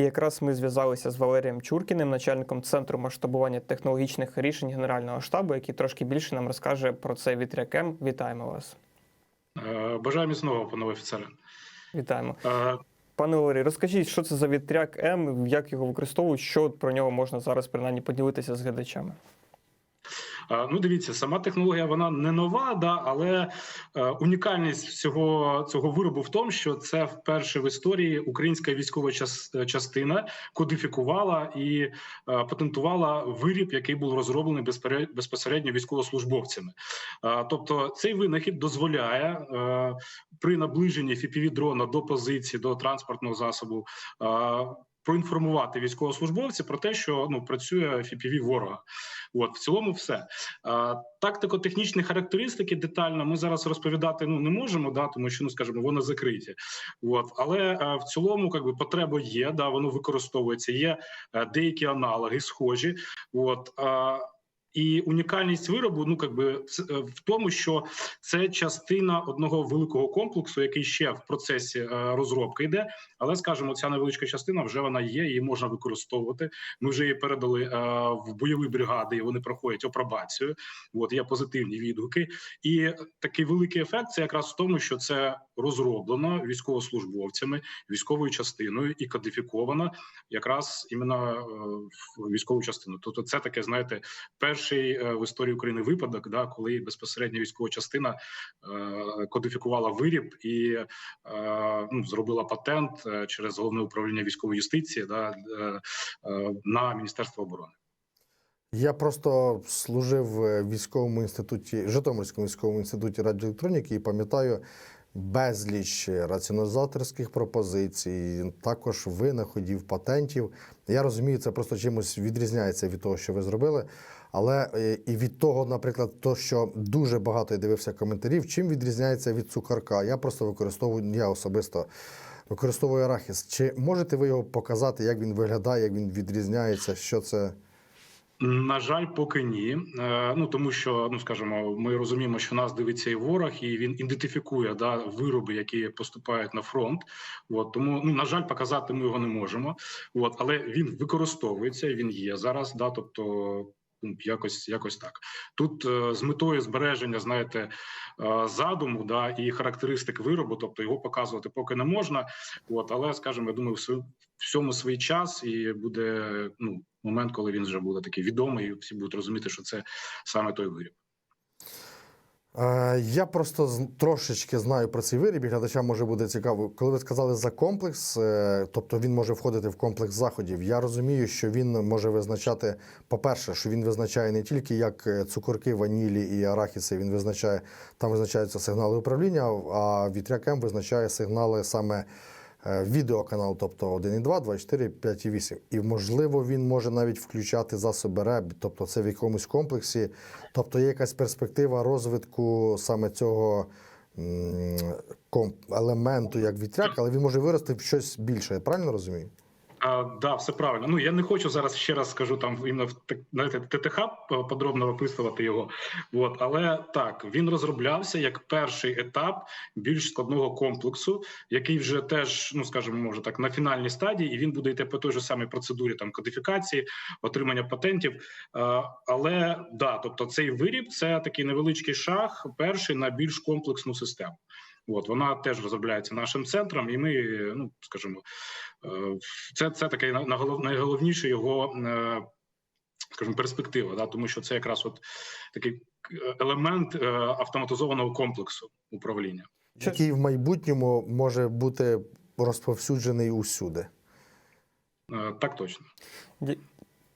І якраз ми зв'язалися з Валерієм Чуркіним, начальником центру масштабування технологічних рішень Генерального штабу, який трошки більше нам розкаже про це вітряк М. Вітаємо вас. бажаємо Бажаю міцного, панове офіцере. Вітаємо. Е, Пане Валерій, розкажіть, що це за вітряк М, як його використовують, що про нього можна зараз принаймні поділитися з глядачами. Е, Ну, дивіться, сама технологія вона не нова, да, але е, унікальність цього, цього виробу в тому, що це вперше в історії українська військова час, частина кодифікувала і е, патентувала виріб, який був розроблений безпосередньо військовослужбовцями. Е, тобто, цей винахід дозволяє е, при наближенні fpv дрона до позиції до транспортного засобу. Е, Проінформувати військовослужбовців про те, що ну працює FPV ворога. От в цілому, все тактико-технічні характеристики детально ми зараз розповідати ну не можемо, да, тому що ну скажімо, вони закриті. От але в цілому, как би потреба є, да, воно використовується. Є деякі аналоги схожі. От і унікальність виробу, ну как би е, в тому, що це частина одного великого комплексу, який ще в процесі е, розробки йде. Але скажімо, ця невеличка частина вже вона є, її можна використовувати. Ми вже її передали е, в бойові бригади, і вони проходять апробацію. От є позитивні відгуки, і такий великий ефект це якраз в тому, що це розроблено військовослужбовцями, військовою частиною і кодифіковано якраз іменно військову частину. Тобто, це таке, знаєте, перший е, в історії України випадок, да, коли безпосередньо військова частина е, кодифікувала виріб і е, ну, зробила патент через головне управління військової юстиції да, на міністерство оборони. Я просто служив в військовому інституті, Житомирському військовому інституті радіоелектроніки і пам'ятаю безліч раціоналізаторських пропозицій, також винаходів, патентів. Я розумію, це просто чимось відрізняється від того, що ви зробили. Але е, і від того, наприклад, то, що дуже багато я дивився коментарів, чим відрізняється від цукарка. Я просто використовую, я особисто використовую арахіс. Чи можете ви його показати, як він виглядає, як він відрізняється? Що це? На жаль, поки ні. Е, ну тому що ну скажімо, ми розуміємо, що нас дивиться і ворог, і він ідентифікує да вироби, які поступають на фронт. От тому, ну на жаль, показати ми його не можемо. От але він використовується, він є зараз. Да, тобто. Ну, Якось якось так тут е, з метою збереження, знаєте, е, задуму да і характеристик виробу, тобто його показувати поки не можна. От але скажімо, я думаю, в всьому свій час і буде ну момент, коли він вже буде такий відомий, і всі будуть розуміти, що це саме той виріб. Е, Я просто трошечки знаю про цей виріб, і глядачам може буде цікаво. Коли ви сказали за комплекс, е, тобто він може входити в комплекс заходів. Я розумію, що він може визначати, по-перше, що він визначає не тільки як е, цукорки, ванілі і арахіси, він визначає, там визначаються сигнали управління, а вітряк М визначає сигнали саме е, відеоканалу, тобто 1.2, 2.4, 5.8. І, можливо, він може навіть включати засоби РЕБ, тобто це в якомусь комплексі. Тобто є якась перспектива розвитку саме цього елементу, як вітряк, але він може вирости в щось більше. Я правильно розумію? А, да, все правильно. Ну я не хочу зараз ще раз скажу там іменно в знаєте, ТТХ подробно описувати його. От але так він розроблявся як перший етап більш складного комплексу, який вже теж, ну скажімо, може так на фінальній стадії, і він буде йти по той же самій процедурі там кодифікації, отримання патентів. Е, але да, тобто цей виріб це такий невеличкий шаг, перший на більш комплексну систему. От вона теж розробляється нашим центром, і ми, ну скажімо, е, це це таке на- найголовніше його, е, скажімо, перспектива, да, тому що це якраз от такий е, елемент е, автоматизованого комплексу управління. Який в майбутньому може бути розповсюджений усюди. Е, Так точно.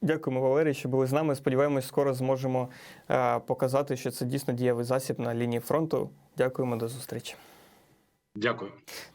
Дякуємо, Валерій, що були з нами. Сподіваємось, скоро зможемо е, показати, що це дійсно дієвий засіб на лінії фронту. Дякуємо до зустрічі. Дякую.